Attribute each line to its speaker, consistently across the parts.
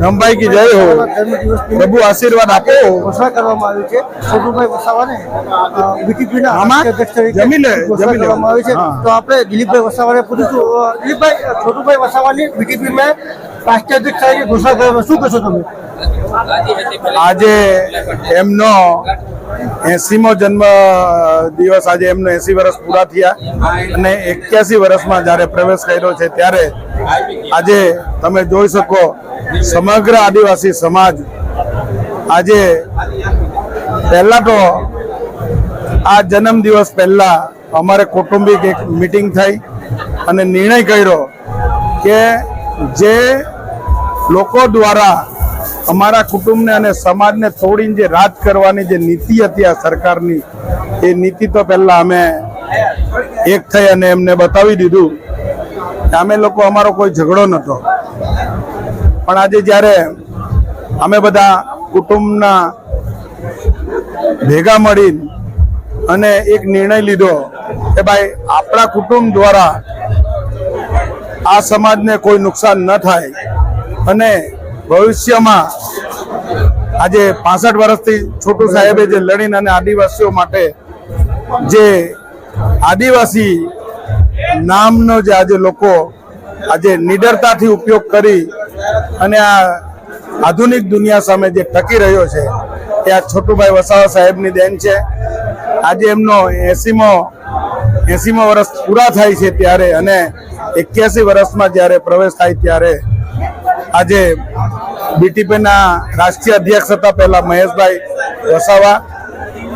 Speaker 1: રમભાઈ કી જય હો. પ્રભુ આશીર્વાદ આપો.
Speaker 2: ઘોષણા કરવામાં આવી છે. છોટુભાઈ વસાવાને બીટીપીના
Speaker 1: આમાં?
Speaker 2: અધ્યક્ષ તરીકે
Speaker 1: જમી
Speaker 2: ઘોષણા કરવામાં આવી છે. તો આપણે દિલીપભાઈ વસાવાને પૂછીશું. દિલીપભાઈ છોટુભાઈ વસાવાની બીટીપીમાં રાષ્ટ્રીય અધ્યક્ષ તરીકે ઘોષણા કરવામાં શું કહેશો તમે?
Speaker 1: આજે એમનો એસીમો જન્મ દિવસ આજે એમનો એસી વર્ષ પૂરા થયા અને એક્યાસી વર્ષમાં જ્યારે પ્રવેશ કર્યો છે ત્યારે આજે તમે જોઈ શકો સમગ્ર આદિવાસી સમાજ આજે પહેલા તો આ જન્મ દિવસ પહેલા અમારે કૌટુંબિક એક મિટિંગ થઈ અને નિર્ણય કર્યો કે જે લોકો દ્વારા અમારા કુટુંબને અને સમાજને તોડીને જે રાજ કરવાની જે નીતિ હતી આ સરકારની, એ નીતિ તો પહેલા અમે એક થઈ અને એમને બતાવી દીધું. અમે લોકો અમારો કોઈ ઝઘડો નહોતો. પણ આજે જ્યારે અમે બધા કુટુંબના ભેગા મળી અને એક નિર્ણય લીધો કે ભાઈ આપણા કુટુંબ દ્વારા આ સમાજને કોઈ નુકસાન ન થાય અને ભવિષ્યમાં આજે પાસઠ વર્ષથી છોટુ સાહેબે જે લડીને અને આદિવાસીઓ માટે જે આદિવાસી નામનો જે આજે લોકો આજે નિડરતાથી ઉપયોગ કરી અને આ આધુનિક દુનિયા સામે જે ટકી રહ્યો છે, એ આ છોટુભાઈ વસાવા સાહેબની દેન છે. આજે એમનો એસીમો એસીમો વર્ષ પૂરા થાય છે ત્યારે અને એક્યાસી વર્ષમાં જ્યારે પ્રવેશ થાય ત્યારે આજે બીટીપીના રાષ્ટ્રીય અધ્યક્ષ હતા પહેલા મહેશભાઈ વસાવા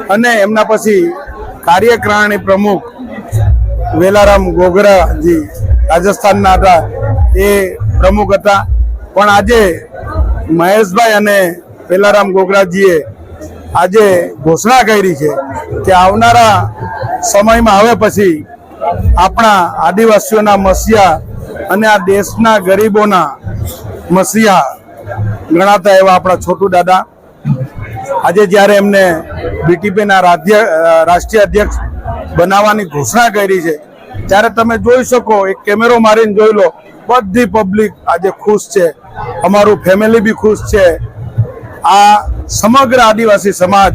Speaker 1: અને એમના પછી કાર્યકારિણી પ્રમુખ વેલારામ ગોગરાજી રાજસ્થાનના હતા. એ પ્રમુખ હતા. પણ આજે મહેશભાઈ અને વેલારામ ગોગરાજીએ આજે ઘોષણા કરી છે કે આવનારા સમયમાં હવે પછી આપણા આદિવાસીઓના મસીહા અને આ દેશના ગરીબોના મસીહા ગણાતા એવા આપણા છોટુ દાદા. આજે જ્યારે એમને બીટીપીના રાષ્ટ્રીય અધ્યક્ષ બનાવવાની ઘોષણા કરી છે. ત્યારે તમે જોઈ શકો, એક કેમેરો મારીને જોઈ લો, બધી પબ્લિક આજે ખુશ છે. અમારું ફેમિલી બી ખુશ છે. આ સમગ્ર આદિવાસી સમાજ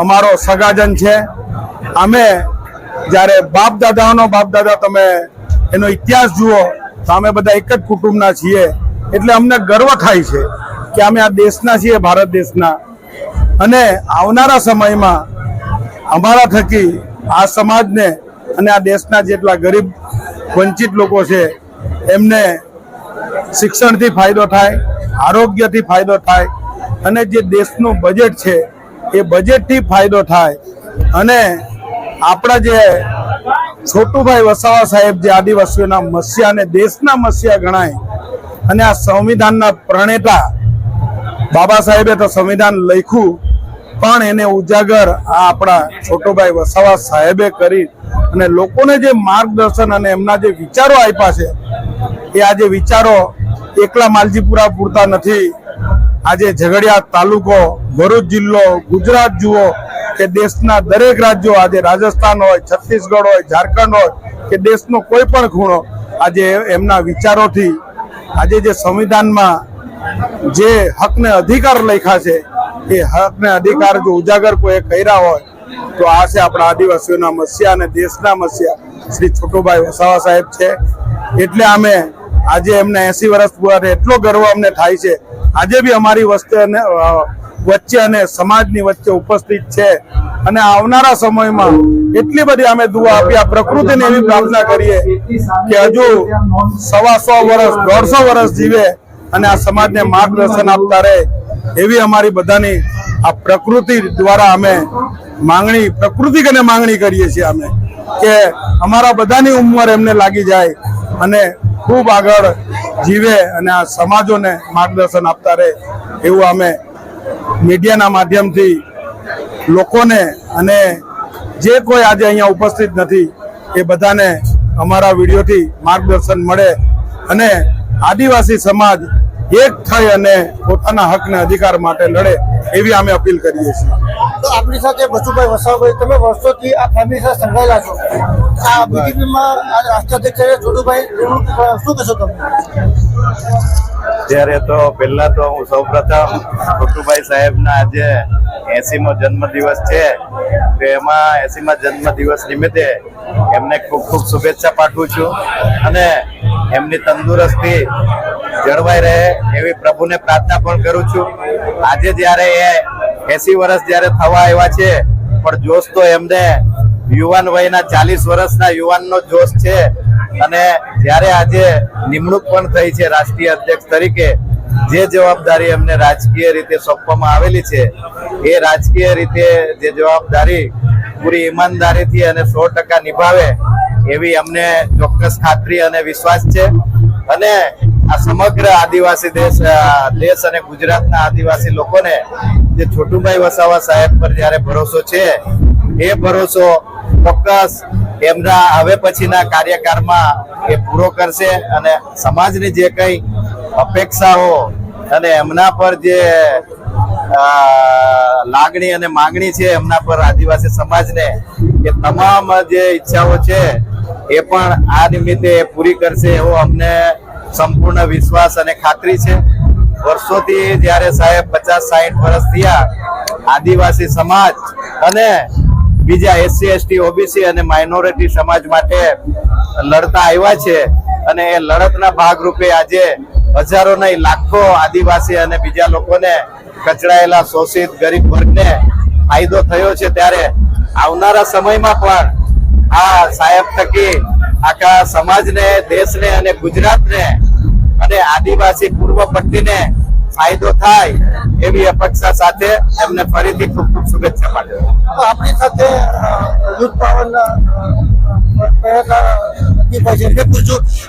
Speaker 1: અમારો સગાજન છે. અમે જ્યારે બાપ દાદાઓનો બાપ દાદા તમે એનો ઇતિહાસ જુઓ, તો અમે બધા એક જ કુટુંબના છીએ. એટલે અમને ગર્વ થાય છે કે અમે આ દેશના છીએ, ભારત દેશના. અને આવનારા સમયમાં અમારા થકી આ સમાજને અને આ દેશના જેટલા ગરીબ, વંચિત લોકો છે, એમને શિક્ષણથી ફાયદો થાય, આરોગ્યથી ફાયદો થાય, અને જે દેશનું બજેટ છે, એ બજેટથી ફાયદો થાય. અને આપણા જે છોટુભાઈ વસાવા સાહેબ જે આદિવાસીઓના મસ્યાને દેશના મસ્યા ગણાય, અને આ સંવિધાનના પ્રણેતા બાબા સાહેબે તો સંવિધાન લખ્યું પણ એને ઉજાગર આ આપણા છોટોભાઈ વસાવા સાહેબે કરી અને લોકોને જે માર્ગદર્શન અને એમના જે વિચારો આપ્યા છે, એ આજે વિચારો એકલા માલજીપુરા પૂરતા નથી. આજે ઝઘડિયા તાલુકો, ભરૂચ જિલ્લો, ગુજરાત જુઓ કે દેશના દરેક રાજ્યો, આજે રાજસ્થાન હોય, છત્તીસગઢ હોય, ઝારખંડ હોય, કે દેશનો કોઈ પણ ખૂણો, આજે એમના વિચારોથી આજે જે સંવિધાનમાં જે હકને અધિકાર લખ્યા છે એ હકને અધિકાર જો ઉજાગર કોઈ કર્યા હોય, તો આ છે આપણા આદિવાસીઓના મસીહા અને દેશના મસીહા. શ્રી છોટુભાઈ વસાવા સાહેબ છે. એટલે અમે આજે એમને એસી વર્ષ પૂરા થયા. એટલો ગર્વ અમને થાય છે. આજે બી અમારી વસ્તુ વચ્ચે અને સમાજની વચ્ચે ઉપસ્થિત છે. અને આવનારા સમયમાં એટલી બધી અમે દુઆ આપી, આ પ્રકૃતિને એવી પ્રાર્થના કરીએ કે હજુ સવા સો વર્ષ, દોઢસો વર્ષ જીવે અને આ સમાજને માર્ગદર્શન આપતા રહે. એવી અમારી બધાની આ પ્રકૃતિ દ્વારા અમે માંગણી પ્રકૃતિ કને માંગણી કરીએ છીએ અમે કે અમારા બધાની ઉંમર એમને લાગી જાય અને ખૂબ આગળ જીવે અને આ સમાજોને માર્ગદર્શન આપતા રહે એવું અમે મીડિયાના માધ્યમથી લોકોને અને જે કોઈ આજે અહીંયા ઉપસ્થિત નથી એ બધાને અમારા વિડીયોથી માર્ગદર્શન મળે અને આદિવાસી સમાજ એક થઈ અને પોતાના હકને અધિકાર માટે લડે એવી અમે અપીલ કરીએ છીએ.
Speaker 2: તો આપણી સાથે બચુભાઈ વસાભાઈ તમે વર્ષોથી આ ફેમિલી સાથે સંકળાયેલા છો. આ બીજેપીમાં આ રાષ્ટ્રાધ્યક્ષ છે છોટુભાઈ નિમણૂક કરવા શું કહેશો તમે?
Speaker 3: ત્યારે તો પહેલા તો હું સૌપ્રથમ ખોટુભાઈ સાહેબના આજે એસીમો જન્મદિવસ છે. તો એમાં એસીમા જન્મદિવસ નિમિત્તે એમને ખૂબ ખૂબ શુભેચ્છા પાઠવું છું. અને એમની તંદુરસ્તી જળવાઈ રહે એવી પ્રભુને પ્રાર્થના પણ કરું છું. આજે જ્યારે એ એસી વર્ષ જ્યારે થવા આવ્યા છે, પણ જોશ તો એમને યુવાન વયના ચાલીસ વર્ષના યુવાનનો જોશ છે. અને જ્યારે આજે નિમણૂક પણ થઈ છે રાષ્ટ્રીય અધ્યક્ષ તરીકે, જે જવાબદારી એમને રાજકીય રીતે સોંપવામાં આવેલી છે, એ રાજકીય રીતે જે જવાબદારી પૂરી ઈમાનદારીથી અને સો ટકા નિભાવે એવી અમને ચોક્કસ ખાતરી અને વિશ્વાસ છે. અને આ સમગ્ર આદિવાસી દેશ દેશ અને ગુજરાતના આદિવાસી લોકોને જે છોટુભાઈ વસાવા સાહેબ પર જ્યારે ભરોસો છે, એ ભરોસો ચોક્કસ એમના હવે પછીના કાર્યકાળમાં એ પૂરો કરશે અને સમાજની જે કઈ અપેક્ષાઓ અને એમના પર જે લાગણી અને માંગણી છે એમના પર આદિવાસી સમાજને, એ તમામ જે ઈચ્છાઓ છે, એ પણ આ નિમિત્તે પૂરી કરશે એવો અમને સંપૂર્ણ વિશ્વાસ અને ખાતરી છે. વર્ષોથી જ્યારે સાહેબ પચાસ સાઠ વર્ષ થયા, આદિવાસી સમાજ અને બીજા એસસી, એસટી, ઓબીસી અને માઇનોરિટી સમાજ માટે લડતા આવ્યા છે અને એ લડતના ભાગરૂપે આજે હજારો નહીં, લાખો આદિવાસી અને બીજા લોકોને કચડાયેલા શોષિત ગરીબ વર્ગને ફાયદો થયો છે ત્યારે આવનારા સમયમાં પણ આ સાહેબ થકી આખા સમાજને, દેશને અને ગુજરાતને અને આદિવાસી પૂર્વ પટ્ટીને ફાયદો થાય એવી અપેક્ષા સાથે એમને ફરીથી ખૂબ ખૂબ શુભેચ્છા પાઠવું.
Speaker 2: આપણી સાથે યુથ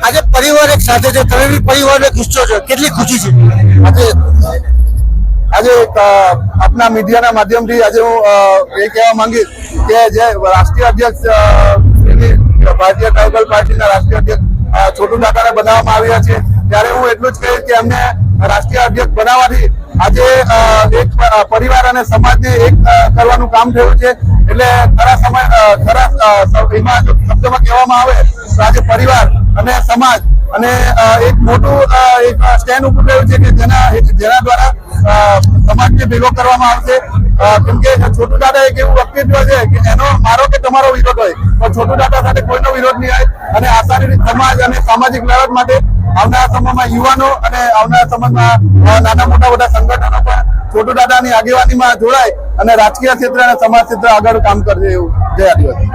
Speaker 2: આજે પરિવાર એક સાથે છે બી પરિવારને ગુસ્સો છો. કેટલી ખુશી છે?
Speaker 1: આજે આજે આપના મીડિયાના માધ્યમથી આજે હું એ કહેવા માંગીશ કે જે રાષ્ટ્રીય અધ્યક્ષ ભારતીય ટ્રાઇબલ પાર્ટીના રાષ્ટ્રીય અધ્યક્ષ છોટુ દાદાને બનાવવામાં આવ્યા છે. ત્યારે હું એટલું જ કહીશ કે અમને રાષ્ટ્રીય અધ્યક્ષ બનાવવાથી આજે એક પરિવાર અને સમાજને એક કરવાનું કામ થયું છે. એટલે ખરા સમય ખરા એમાં શબ્દમાં કહેવામાં આવે, તો આજે પરિવાર અને સમાજ અને એક મોટું એક સ્ટેન્ડ ઉભું થયું છે કે જેના જેના દ્વારા સમાજને ભેગો કરવામાં આવશે. કેમ કે છોટુ દાદા એક એવું વ્યક્તિત્વ છે કે એનો મારો કે તમારો વિરોધ હોય, પણ છોટુ દાદા સાથે કોઈનો વિરોધ નહીં હોય અને આસારી સમાજ અને સામાજિક લડત માટે આવનારા સમયમાં યુવાનો અને આવનારા સમયમાં નાના મોટા બધા સંગઠનો પણ છોટુ દાદાની આગેવાનીમાં જોડાય અને રાજકીય ક્ષેત્ર અને સમાજ ક્ષેત્ર આગળ કામ કરશે એવું જય આદિવાસી.